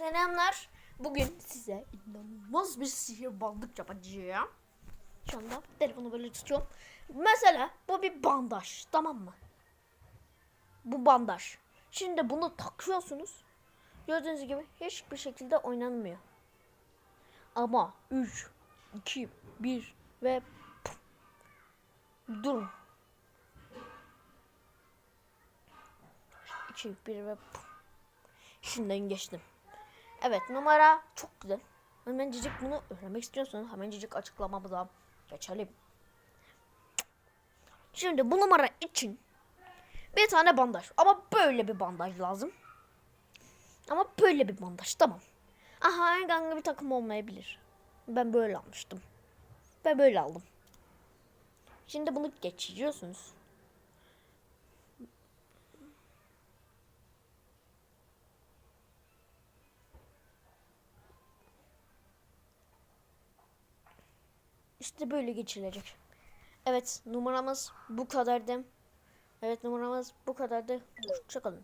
Selamlar. Bugün size inanılmaz bir sihirbazlık yapacağım. Şu anda telefonu böyle tutuyorum. Mesela bu bir bandaj tamam mı? Bu bandaj. Şimdi bunu takıyorsunuz. Gördüğünüz gibi hiçbir şekilde oynanmıyor. Ama 3, 2, 1 ve puf. durun. 2, 1 ve puf. Şimdiden geçtim. Evet numara çok güzel. Hemencik bunu öğrenmek istiyorsanız hemencik açıklamamıza geçelim. Şimdi bu numara için bir tane bandaj. Ama böyle bir bandaj lazım. Ama böyle bir bandaj tamam. Aha herhangi bir takım olmayabilir. Ben böyle almıştım. Ben böyle aldım. Şimdi bunu geçiriyorsunuz. İşte böyle geçilecek. Evet numaramız bu kadardı. Evet numaramız bu kadardı. Hoşçakalın.